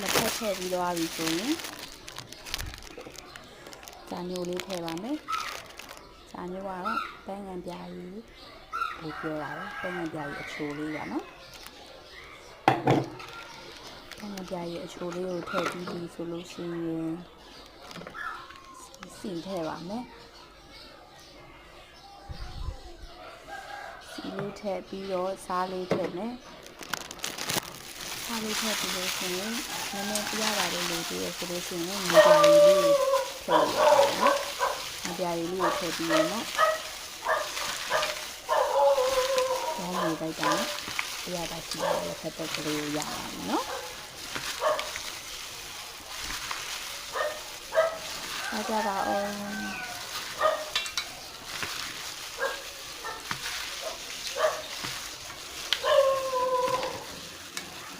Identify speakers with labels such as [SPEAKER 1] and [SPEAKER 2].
[SPEAKER 1] ထည့်ပြီးသွားပြီဆိုရင်ဇာညိုလေးထည့်ပါမယ်ဇာညိုကတော့ပန်းငံပြားကြီးကိုပြောတာပဲပန်းငံပြားကြီးအချိုလေးပါနော်ပန်းငံပြားကြီးအချိုလေးကိုထည့်ပြီးပြီဆိုလို့ရှိရင်စီထည့်ပါမယ်စီလေးထည့်ပြီးတော့စားလေးထည့်မယ်စား လေးထည့်ပြီးလို့ရှိရင်နည်းနည်းပြရတာလေးလိုသေးရဆိုလို့ရှိရင်ငကြရီလေးထည့်ရအောင်နော်ငကြရီလေးကိုထည့်ပြီးရင်တော့ကျောင်းနေလိုက်တာပြရတာရှိတယ်ဖက်ဖက်ကလေးကိုရအောင်နော်အားကြပါအောင်